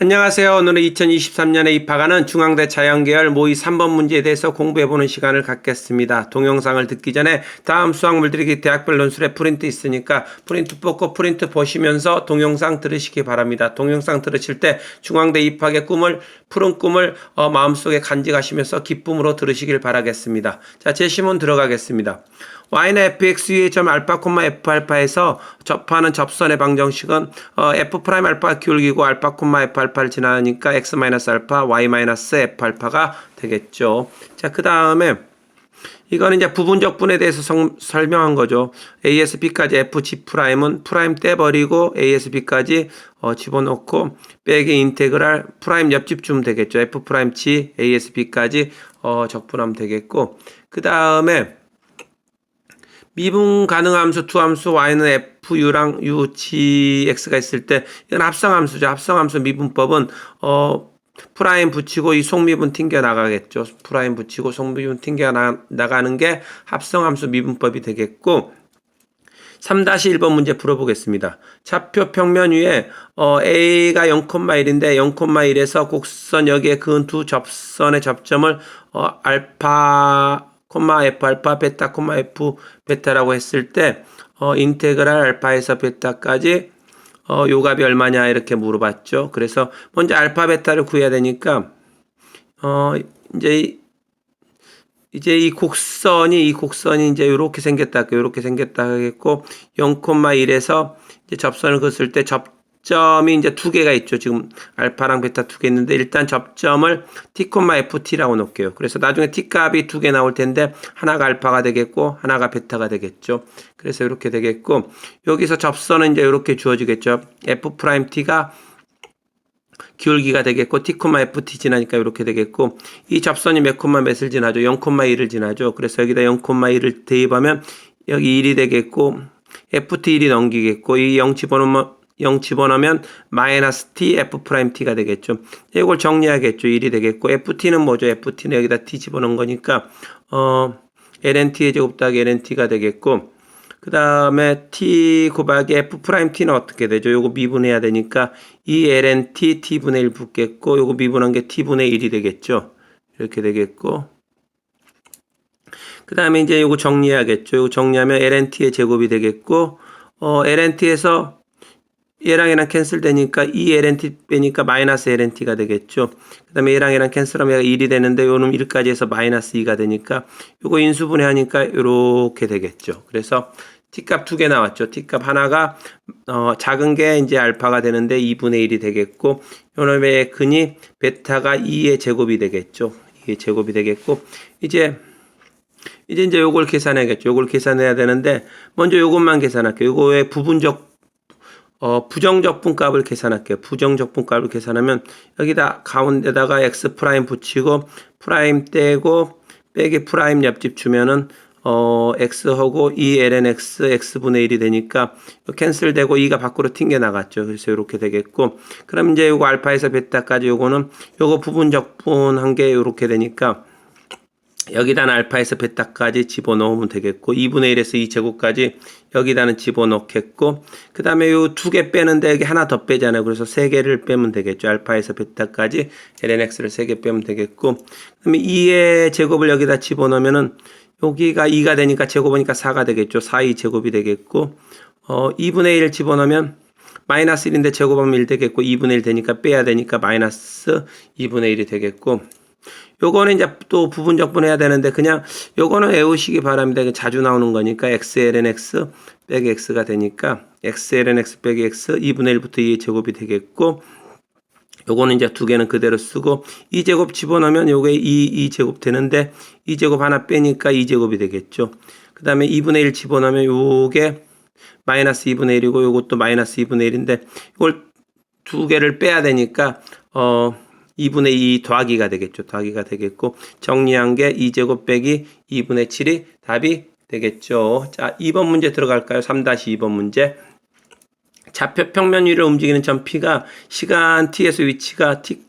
안녕하세요. 오늘은 2023년에 입학하는 중앙대 자연계열 모의 3번 문제에 대해서 공부해보는 시간을 갖겠습니다. 동영상을 듣기 전에 다음 수학물 들이 대학별 논술에 프린트 있으니까 프린트 뽑고 프린트 보시면서 동영상 들으시기 바랍니다. 동영상 들으실 때 중앙대 입학의 꿈을 푸른 꿈을 어, 마음속에 간직하시면서 기쁨으로 들으시길 바라겠습니다. 자, 제시문 들어가겠습니다. Y는 fx의 점 알파 콤마 f 알파에서 접하는 접선의 방정식은 어, f 프라임 알파 기울기고 알파 콤마 f 알파를 지나니까 x 마이너스 알파 y 마이너스 f 알파가 되겠죠. 자, 그 다음에 이거는 이제 부분적 분에 대해서 성- 설명한 거죠. ASB까지 FG 프라임은 프라임 떼버리고 ASB까지 어, 집어넣고 빼기 인테그랄 프라임 옆집 주면 되겠죠. F 프라임 G ASB까지 어, 적분하면 되겠고 그 다음에 미분 가능 함수 두 함수 y는 fu랑 u, g, x가 있을 때 이건 합성 함수죠. 합성 함수 미분법은 어 프라임 붙이고 이 속미분 튕겨 나가겠죠. 프라임 붙이고 속미분 튕겨 나, 나가는 게 합성 함수 미분법이 되겠고 3-1번 문제 풀어보겠습니다. 좌표 평면 위에 어, A가 0,1인데 0,1에서 곡선 여기에 그은 두 접선의 접점을 어, 알파, 콤마 F 알파, 베타, 콤마 F 베타라고 했을 때 어, 인테그랄 알파에서 베타까지 어, 요 값이 얼마냐 이렇게 물어봤죠. 그래서 먼저 알파 베타를 구해야 되니까 어, 이제 이- 이제 이 곡선이 이 곡선이 이제 이렇게 생겼다 이렇게 생겼다 하겠고 0,1에서 이제 접선을 그었을 때 접 점이 이제 두 개가 있죠. 지금 알파랑 베타 두 개 있는데 일단 접점을 t, ft라고 놓을게요. 그래서 나중에 t 값이 두 개 나올 텐데 하나가 알파가 되겠고 하나가 베타가 되겠죠. 그래서 이렇게 되겠고 여기서 접선은 이제 이렇게 주어지겠죠. f 프라임 t가 기울기가 되겠고 t, ft 지나니까 이렇게 되겠고 이 접선이 몇 콤마 몇을 지나죠? 0,1을 지나죠. 그래서 여기다 0,1을 대입하면 여기 1이 되겠고 ft 1이 넘기겠고 이 0 집어넣으면 0 집어넣으면 마이너스 t f 프라임 t가 되겠죠. 이걸 정리하겠죠. 1이 되겠고 ft는 뭐죠? ft는 여기다 t 집어넣은 거니까 어 lnt의 제곱 더하기 lnt가 되겠고 그 다음에 t 곱하기 f 프라임 t는 어떻게 되죠? 요거 미분해야 되니까 이 ln t t분의 1 붙겠고 요거 미분한 게 t분의 1이 되겠죠. 이렇게 되겠고 그 다음에 이제 요거 정리해야겠죠. 요거 정리하면 ln t의 제곱이 되겠고 어 ln t에서 얘랑 얘랑 캔슬 되니까 이 ln t 빼니까 마이너스 ln t가 되겠죠. 그 다음에 얘랑 얘랑 캔슬하면 얘가 1이 되는데 요놈 1까지 해서 마이너스 2가 되니까 요거 인수분해 하니까 요렇게 되겠죠. 그래서 t값 두 개 나왔죠. t값 하나가 어, 작은 게 이제 알파가 되는데 2분의 1이 되겠고 요놈의 근이 베타가 2의 제곱이 되겠죠. 2의 제곱이 되겠고 이제 이제 이제 요걸 계산해야겠죠. 요걸 계산해야 되는데 먼저 요것만 계산할게요. 요거의 부분적 어, 부정적 분값을 계산할게요. 부정적 분값을 계산하면 여기다 가운데다가 x 프라임 붙이고 프라임 떼고 빼기 프라임 옆집 주면은 어, x하고 2 ln x x분의 1이 되니까 캔슬되고 2가 밖으로 튕겨 나갔죠. 그래서 이렇게 되겠고 그럼 이제 요거 알파에서 베타까지 요거는 요거 부분 적 분한 게 이렇게 되니까 여기다는 알파에서 베타까지 집어넣으면 되겠고 2분의 1에서 2제곱까지 여기다는 집어넣겠고 그 다음에 요 두 개 빼는데 여기 하나 더 빼잖아요. 그래서 세 개를 빼면 되겠죠. 알파에서 베타까지 lnx를 세 개 빼면 되겠고 그 다음에 2의 제곱을 여기다 집어넣으면은 여기가 2가 되니까 제곱하니까 4가 되겠죠. 4, 2 제곱이 되겠고 어 2분의 1 집어넣으면 마이너스 1인데 제곱하면 1 되겠고 2분의 1 되니까 빼야 되니까 마이너스 2분의 1이 되겠고 요거는 이제 또 부분 적 분해야 되는데 그냥 요거는 외우시기 바랍니다. 자주 나오는 거니까 x ln x 빼기 x가 되니까 x ln x 빼기 x 2분의 1부터 2의 제곱이 되겠고 요거는 이제 두 개는 그대로 쓰고 2제곱 집어넣으면 요게 2, 2제곱 되는데 2제곱 하나 빼니까 2제곱이 되겠죠. 그 다음에 2분의 1 집어넣으면 요게 마이너스 2분의 1이고 요것도 마이너스 2분의 1인데 이걸 두 개를 빼야 되니까 어 2분의 2 더하기가 되겠죠. 더하기가 되겠고 정리한 게 2제곱 빼기 2분의 7이 답이 되겠죠. 자, 2번 문제 들어갈까요? 3-2번 문제. 좌표 평면 위를 움직이는 점 P가 시간 T에서 위치가 T,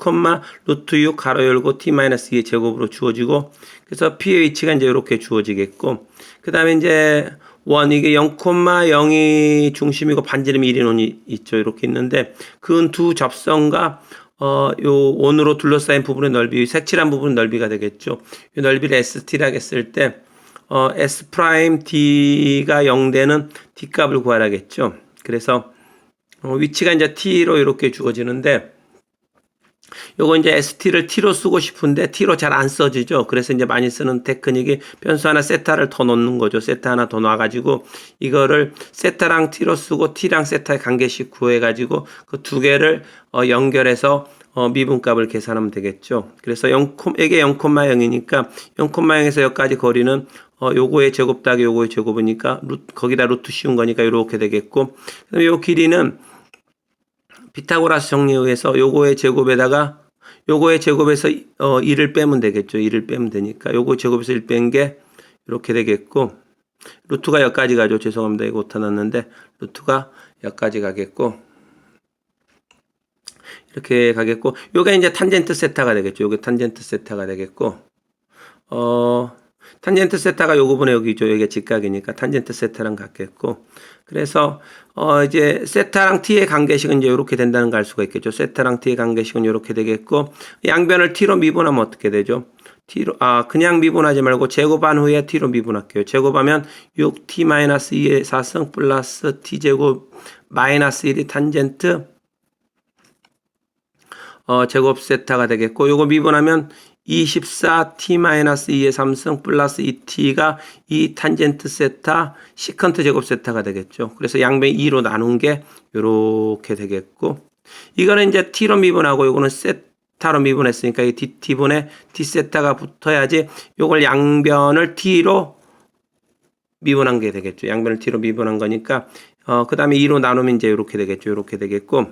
루트 6 가로 열고 T 마이너스 2의 제곱으로 주어지고 그래서 P의 위치가 이제 이렇게 주어지겠고 그 다음에 이제 원 이게 0,0이 중심이고 반지름이 1인 원이 있죠. 이렇게 있는데 그 두 접선과 어, 요 원으로 둘러싸인 부분의 넓이, 색칠한 부분 넓이가 되겠죠. 이 넓이를 ST라고 했을 때, 어, S 프라임 D가 0 되는 D 값을 구하라겠죠. 그래서, 어, 위치가 이제 T로 이렇게 주어지는데, 요거 이제 ST를 T로 쓰고 싶은데 T로 잘 안 써지죠. 그래서 이제 많이 쓰는 테크닉이 변수 하나 세타를 더 넣는 거죠. 세타 하나 더 넣어가지고 이거를 세타랑 T로 쓰고 T랑 세타의 관계식 구해가지고 그 두 개를 어, 연결해서 어, 미분값을 계산하면 되겠죠. 그래서 0, 이게 0,0이니까 0,0에서 여기까지 거리는 어, 요거의 제곱 더하기 요거의 제곱이니까 루트, 거기다 루트 씌운 거니까 이렇게 되겠고 그다음에 요 길이는 피타고라스 정리에 의해서 요거의 제곱에다가 요거의 제곱에서 어 1을 빼면 되겠죠. 1을 빼면 되니까 요거 제곱에서 1 뺀 게 이렇게 되겠고 루트가 여기까지 가죠. 죄송합니다. 이거 오타 났는데 루트가 여기까지 가겠고 이렇게 가겠고 요게 이제 탄젠트 세타가 되겠죠. 요게 탄젠트 세타가 되겠고 어 탄젠트 세타가 요 부분에 여기 죠. 여기가 직각이니까 탄젠트 세타랑 같겠고. 그래서 어 이제 세타랑 t의 관계식은 이제 이렇게 된다는 걸 알 수가 있겠죠. 세타랑 t의 관계식은 이렇게 되겠고 양변을 t로 미분하면 어떻게 되죠? t로 아 그냥 미분하지 말고 제곱한 후에 t로 미분할게요. 제곱하면 6t-2의 4승 플러스 t제곱 마이너스 1이 탄젠트 어 제곱 세타가 되겠고 요거 미분하면 24t-2의 3승 플러스 2t가 이 탄젠트 세타 시컨트 제곱 세타가 되겠죠. 그래서 양변 2로 나눈 게 요렇게 되겠고 이거는 이제 t로 미분하고 요거는 세타로 미분했으니까 이 dt분의 t 세타가 붙어야지 요걸 양변을 t로 미분한 게 되겠죠. 양변을 t로 미분한 거니까 어 그다음에 2로 나누면 이제 요렇게 되겠죠. 요렇게 되겠고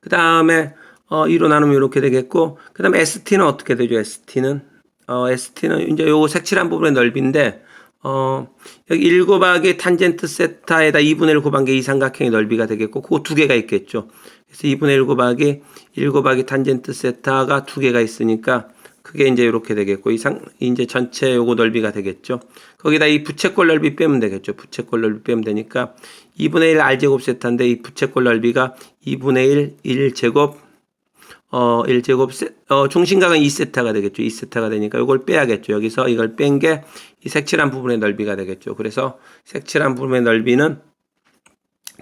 그다음에 어, 2로 나누면 이렇게 되겠고, 그 다음에 ST는 어떻게 되죠? ST는? 어, ST는 이제 요거 색칠한 부분의 넓이인데, 어, 여기 1 곱하기 탄젠트 세타에다 2분의 1 곱한 게 이 삼각형의 넓이가 되겠고, 그거 두 개가 있겠죠. 그래서 2분의 1 곱하기 1 곱하기 탄젠트 세타가 두 개가 있으니까, 그게 이제 이렇게 되겠고, 이상, 이제 전체 요거 넓이가 되겠죠. 거기다 이 부채꼴 넓이 빼면 되겠죠. 부채꼴 넓이 빼면 되니까, 2분의 1 R제곱 세타인데, 이 부채꼴 넓이가 2분의 1 1제곱 어, 1제곱, 세, 어, 중심각은 2세타가 되겠죠. 2세타가 되니까 이걸 빼야겠죠. 여기서 이걸 뺀 게 이 색칠한 부분의 넓이가 되겠죠. 그래서 색칠한 부분의 넓이는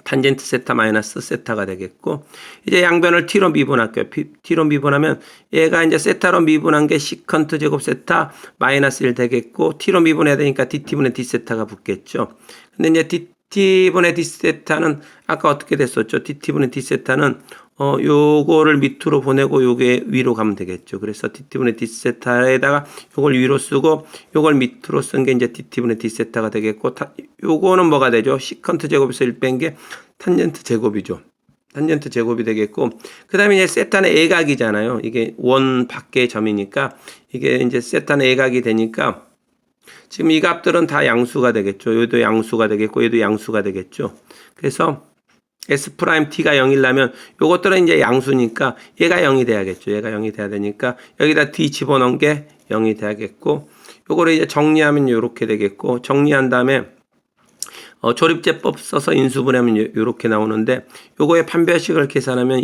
탄젠트 세타 마이너스 세타가 되겠고 이제 양변을 t로 미분할게요. t로 미분하면 얘가 이제 세타로 미분한 게 시컨트 제곱 세타 마이너스 1 되겠고 t로 미분해야 되니까 dt분의 d 세타가 붙겠죠. 근데 이제 dt분의 d 세타는 아까 어떻게 됐었죠? dt분의 d 세타는 어, 요거를 밑으로 보내고 요게 위로 가면 되겠죠. 그래서 dt분의 d세타에다가 요걸 위로 쓰고 요걸 밑으로 쓴 게 이제 dt분의 d세타가 되겠고 타, 요거는 뭐가 되죠? 시컨트 제곱에서 1 뺀 게 탄젠트 제곱이죠. 탄젠트 제곱이 되겠고 그 다음에 이제 세타는 애각이잖아요. 이게 원 밖의 점이니까 이게 이제 세타는 애각이 되니까 지금 이 값들은 다 양수가 되겠죠. 얘도 양수가 되겠고 얘도 양수가 되겠죠. 그래서 S 프라임 T가 0이려면 요것들은 이제 양수니까 얘가 0이 돼야겠죠. 얘가 0이 돼야 되니까 여기다 D 집어넣은 게 0이 돼야겠고 요거를 이제 정리하면 요렇게 되겠고 정리한 다음에 어, 조립제법 써서 인수분해하면 요, 요렇게 나오는데 요거의 판별식을 계산하면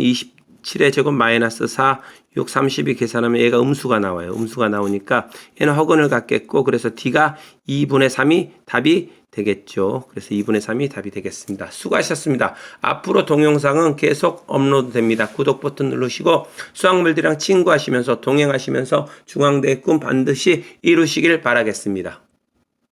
27의 제곱 마이너스 4, 6, 32 계산하면 얘가 음수가 나와요. 음수가 나오니까 얘는 허근을 갖겠고 그래서 D가 2분의 3이 답이 되겠죠. 그래서 2분의 3이 답이 되겠습니다. 수고하셨습니다. 앞으로 동영상은 계속 업로드 됩니다. 구독 버튼 누르시고 수학물들이랑 친구하시면서 동행하시면서 중앙대의 꿈 반드시 이루시길 바라겠습니다.